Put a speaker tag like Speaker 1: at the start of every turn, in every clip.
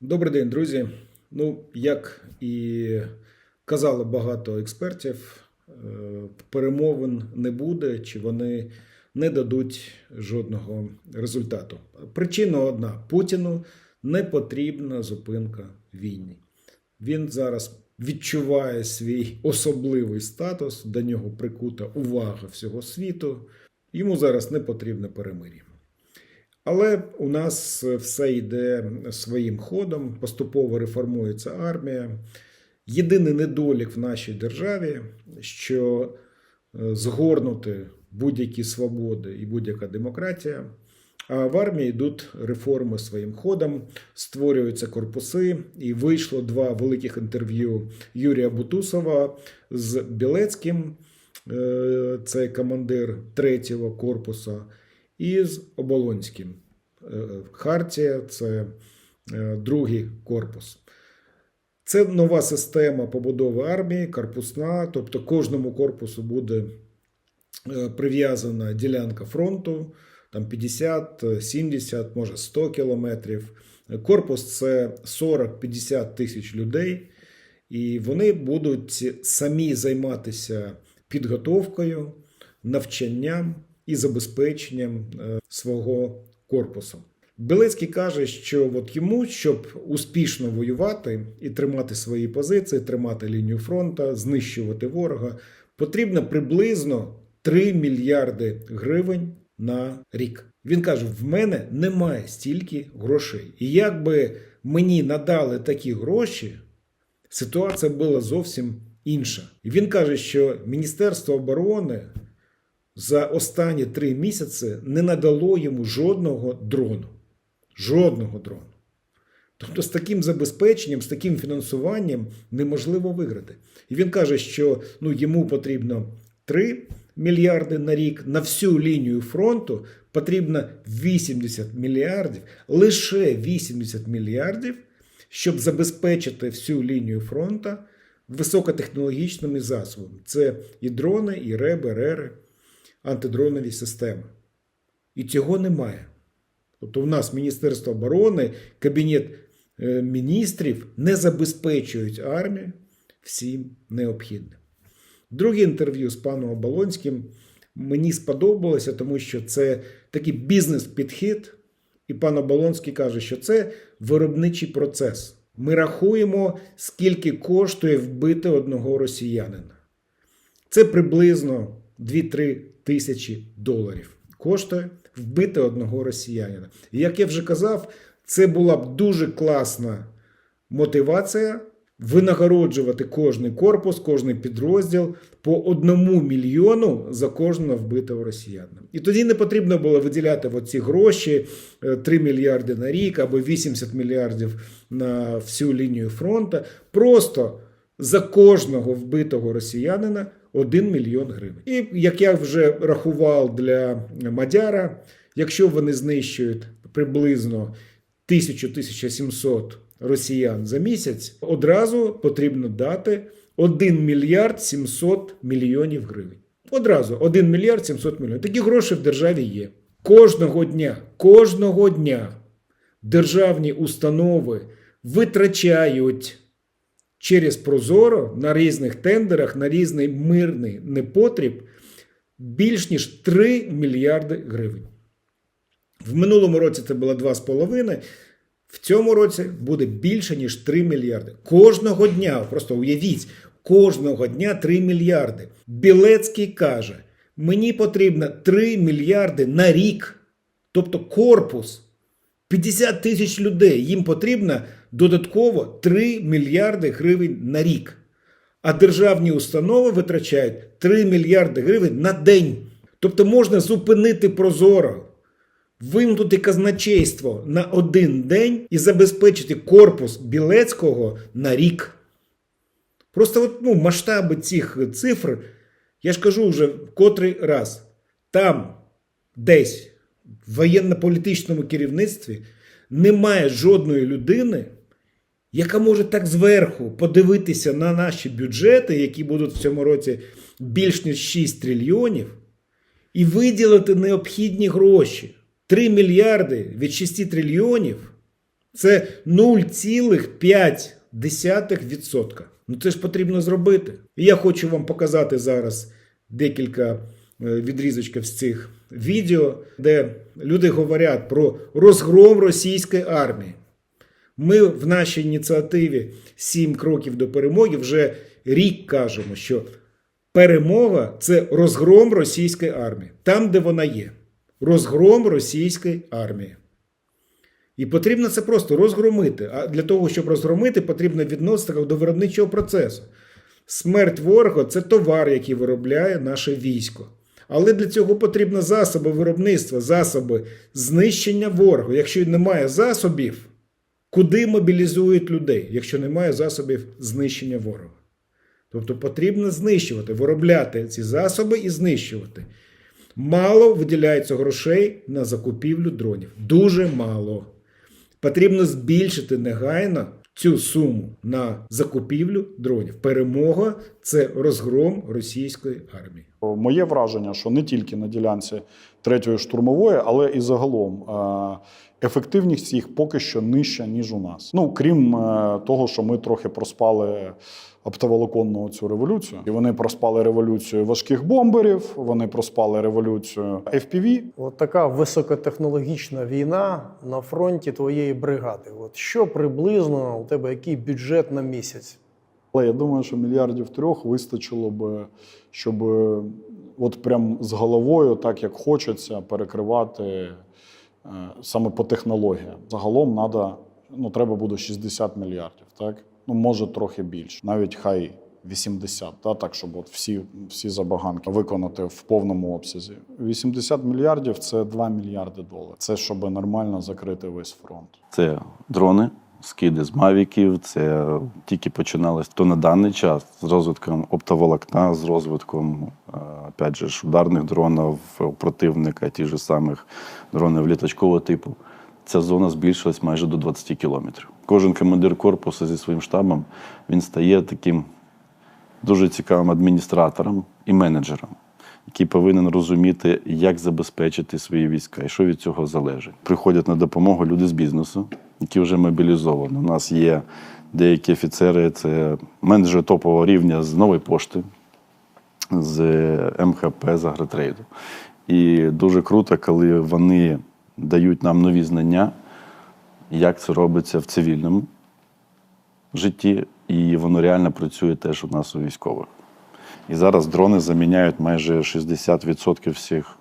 Speaker 1: Добрий день, друзі. Ну, як і казали багато експертів, е, перемовин не буде, чи вони не дадуть жодного результату. Причина одна: Путіну не потрібна зупинка війни. Він зараз відчуває свій особливий статус, до нього прикута увага всього світу. Йому зараз не потрібне перемир'я. Але у нас все йде своїм ходом, поступово реформується армія. Єдиний недолік в нашій державі, що е, згорнути будь-які свободи і будь-яка демократія. А в армії йдуть реформи своїм ходом, створюються корпуси, і вийшло два великих інтерв'ю Юрія Бутусова з Білецьким, е, це командир третього корпусу, і з Оболонським. Е, Хартія це е, другий корпус. Це нова система побудови армії, корпусна, тобто кожному корпусу буде е, прив'язана ділянка фронту, там 50, 70, може 100 кілометрів. Корпус це 40-50 тисяч людей, і вони будуть самі займатися підготовкою, навчанням і забезпеченням е, свого корпусу. Білецький каже, що от йому, щоб успішно воювати і тримати свої позиції, тримати лінію фронту, знищувати ворога, потрібно приблизно 3 мільярди гривень на рік. Він каже: в мене немає стільки грошей. І якби мені надали такі гроші, ситуація була зовсім інша. І він каже, що Міністерство оборони за останні три місяці не надало йому жодного дрону. Жодного дрону. Тобто з таким забезпеченням, з таким фінансуванням неможливо виграти. І він каже, що ну, йому потрібно 3 мільярди на рік на всю лінію фронту потрібно 80 мільярдів, лише 80 мільярдів, щоб забезпечити всю лінію фронту високотехнологічними засобами. Це і дрони, і реби, рери, антидронові системи. І цього немає. Тобто, в нас Міністерство оборони, Кабінет е, міністрів не забезпечують армію всім необхідним. Друге інтерв'ю з паном Оболонським мені сподобалося, тому що це такий бізнес-підхід, і пан Оболонський каже, що це виробничий процес. Ми рахуємо, скільки коштує вбити одного росіянина. Це приблизно 2-3 тисячі доларів. Коштує вбити одного росіянина. І як я вже казав, це була б дуже класна мотивація винагороджувати кожний корпус, кожний підрозділ по одному мільйону за кожного вбитого росіянина. І тоді не потрібно було виділяти оці гроші 3 мільярди на рік або 80 мільярдів на всю лінію фронту. Просто за кожного вбитого росіянина 1 мільйон гривень. І як я вже рахував для Мадяра, якщо вони знищують приблизно 1000-1700 росіян за місяць, одразу потрібно дати 1 мільярд 700 мільйонів гривень. Одразу 1 мільярд 700 мільйонів. Такі гроші в державі є. Кожного дня, кожного дня державні установи витрачають через Прозоро на різних тендерах, на різний мирний непотріб більш ніж 3 мільярди гривень. В минулому році це було 2,5. В цьому році буде більше, ніж 3 мільярди. Кожного дня, просто уявіть, кожного дня 3 мільярди. Білецький каже: мені потрібно 3 мільярди на рік. Тобто корпус 50 тисяч людей. Їм потрібно додатково 3 мільярди гривень на рік. А державні установи витрачають 3 мільярди гривень на день. Тобто можна зупинити прозоро вимкнути казначейство на один день і забезпечити корпус Білецького на рік. Просто от, ну, масштаби цих цифр, я ж кажу вже в котрий раз, там десь в воєнно-політичному керівництві немає жодної людини, яка може так зверху подивитися на наші бюджети, які будуть в цьому році більш ніж 6 трильйонів, і виділити необхідні гроші. 3 мільярди від 6 трильйонів Це 0,5%. Ну це ж потрібно зробити. І я хочу вам показати зараз декілька е, відрізочків з цих відео, де люди говорять про розгром російської армії. Ми в нашій ініціативі «Сім кроків до перемоги вже рік кажемо, що перемога це розгром російської армії, там, де вона є. Розгром російської армії. І потрібно це просто розгромити. А для того, щоб розгромити, потрібно відносити до виробничого процесу. Смерть ворога це товар, який виробляє наше військо. Але для цього потрібно засоби виробництва, засоби знищення ворога. Якщо немає засобів, куди мобілізують людей, якщо немає засобів знищення ворога? Тобто потрібно знищувати, виробляти ці засоби і знищувати. Мало виділяється грошей на закупівлю дронів. Дуже мало. Потрібно збільшити негайно цю суму на закупівлю дронів. Перемога це розгром російської армії.
Speaker 2: Моє враження, що не тільки на ділянці третьої штурмової, але і загалом е, ефективність їх поки що нижча, ніж у нас. Ну крім е, того, що ми трохи проспали оптоволоконну цю революцію, і вони проспали революцію важких бомберів, вони проспали революцію FPV.
Speaker 3: От така високотехнологічна війна на фронті твоєї бригади. От що приблизно у тебе який бюджет на місяць?
Speaker 2: Але я думаю, що мільярдів трьох вистачило б, щоб е, от прям з головою, так як хочеться, перекривати е, саме по технологіям. Загалом надо, ну, треба буде 60 мільярдів, так? Ну, може, трохи більше, навіть хай 80, та, так, щоб от всі, всі забаганки виконати в повному обсязі. 80 мільярдів це 2 мільярди доларів. Це щоб нормально закрити весь фронт.
Speaker 4: Це дрони, скиди з мавіків. Це тільки починалось то на даний час з розвитком оптоволокна, з розвитком е, опять же, ударних дронів противника, ті ж самих дронів літачкового типу. Ця зона збільшилась майже до 20 кілометрів. Кожен командир корпусу зі своїм штабом він стає таким дуже цікавим адміністратором і менеджером, який повинен розуміти, як забезпечити свої війська і що від цього залежить. Приходять на допомогу люди з бізнесу, які вже мобілізовані. У нас є деякі офіцери, це менеджери топового рівня з нової пошти, з МХП, з агротрейду. І дуже круто, коли вони дають нам нові знання, як це робиться в цивільному житті, і воно реально працює теж у нас у військових. І зараз дрони заміняють майже 60% всіх,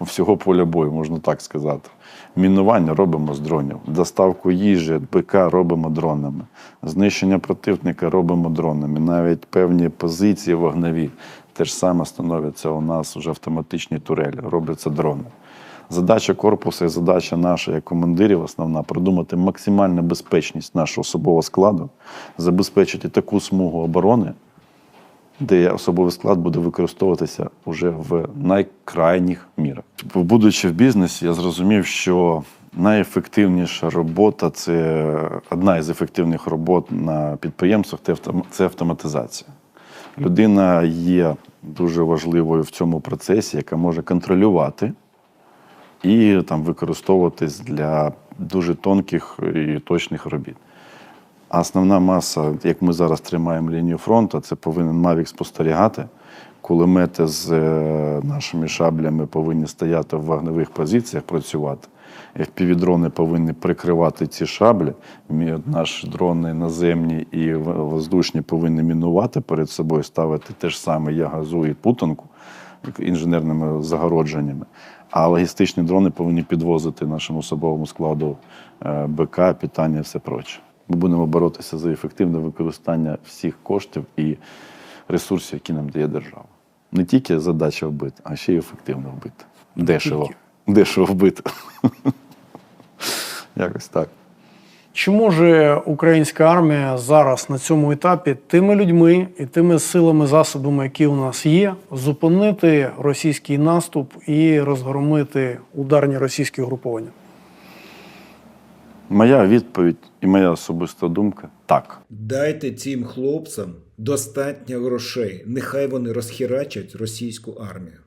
Speaker 4: всього поля бою, можна так сказати. Мінування робимо з дронів, доставку їжі, БК робимо дронами, знищення противника робимо дронами. Навіть певні позиції вогневі теж саме становляться у нас вже автоматичні турелі, робляться дрони. Задача корпусу і задача наша як командирів основна продумати максимальну безпечність нашого особового складу, забезпечити таку смугу оборони, де особовий склад буде використовуватися уже в найкрайніх мірах. Будучи в бізнесі, я зрозумів, що найефективніша робота це одна із ефективних робот на підприємствах це автоматизація. Людина є дуже важливою в цьому процесі, яка може контролювати і там використовуватись для дуже тонких і точних робіт. Основна маса, як ми зараз тримаємо лінію фронту, це повинен Мавік спостерігати. Кулемети з е, нашими шаблями повинні стояти в вогневих позиціях, працювати. FPV-дрони повинні прикривати ці шаблі. Наші дрони наземні і воздушні повинні мінувати перед собою, ставити те ж саме ягазу і путанку інженерними загородженнями. А логістичні дрони повинні підвозити нашому особовому складу е, БК, питання і все проче. Ми будемо боротися за ефективне використання всіх коштів і ресурсів, які нам дає держава. Не тільки задача вбити, а ще й ефективно вбити. Дешево. Дешево вбити. Якось так.
Speaker 3: Чи може українська армія зараз на цьому етапі тими людьми і тими силами, засобами, які у нас є, зупинити російський наступ і розгромити ударні російські угруповання?
Speaker 4: Моя відповідь і моя особиста думка так.
Speaker 1: Дайте цим хлопцям достатньо грошей. Нехай вони розхерачать російську армію.